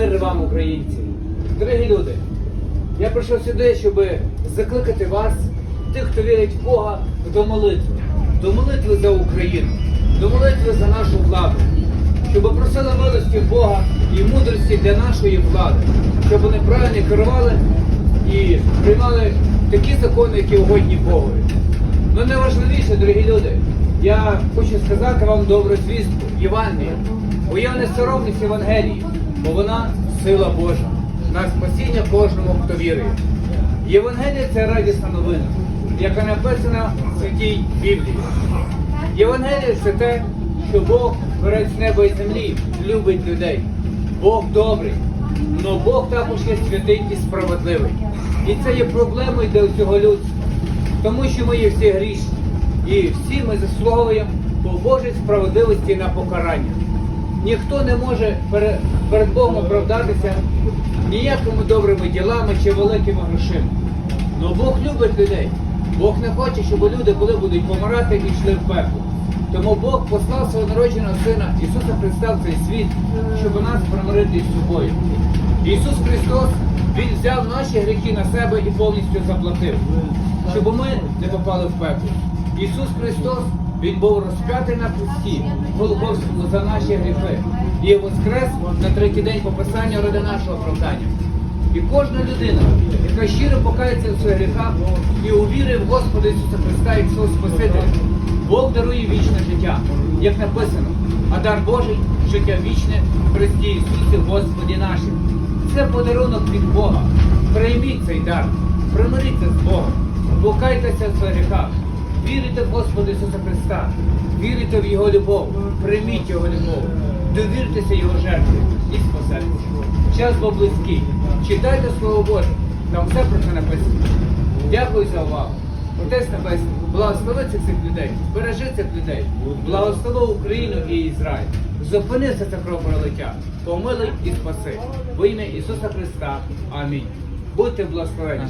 Мир вам, українці! Дорогі люди, я прийшов сюди, щоб закликати вас, тих, хто вірить в Бога, до молитви, до молитви за Україну, до молитви за нашу владу, щоб просили милості Бога і мудрості для нашої влади, щоб вони правильно керували і приймали такі закони, які угодні Богові. Ну найважливіше, дорогі люди, я хочу сказати вам добру звістку Євангелія. Бо я не соромлюсь Євангелії, бо вона сила Божа на спасіння кожному, хто вірує. Євангелія це радісна новина, яка написана в святій Біблії. Євангелія це те, що Бог, творець неба і землі, любить людей. Бог добрий, але Бог також є святий і справедливий. І це є проблемою для цього людства. Тому що ми є всі грішні. І всі ми заслуговуємо по Божій справедливості на покарання. Ніхто не може перед Богом оправдатися ніякими добрими ділами чи великими грошима. Но Бог любить людей. Бог не хоче, щоб люди, коли будуть помирати, йшли в пекло. Тому Бог послав свого народженого сина Ісуса Христа в цей світ, щоб нас примирити з собою. Ісус Христос, Він взяв наші гріхи на себе і повністю заплатив, щоб ми не попали в пекло. Ісус Христос, Він був розп'ятий на хресті, Голгофському за наші гріхи. І воскрес на третій день по Писанню ради нашого оправдання. І кожна людина, яка щиро покається в своїх гріхах і увірує в Господа Ісуса Христа як свого Спасителя, Бог дарує вічне життя, як написано, а дар Божий життя вічне в Христі Ісусі Господі нашим. Це подарунок від Бога. Прийміть цей дар, примиріться з Богом, покайтеся в своїх гріхах, вірите в Господа Ісуса Христа, вірите в Його любов, прийміть Його любов, довіртеся Його жертві і спасетеся. Час був близький. Читайте Слово Боже, там все про це написано. Дякую за увагу. Отець Небесний, благослови цих людей, бережи цих людей, благослови Україну і Ізраїль. Зупинися це кровопролиття, помилуй і спаси. Во ім'я Ісуса Христа. Амінь. Будьте благословені.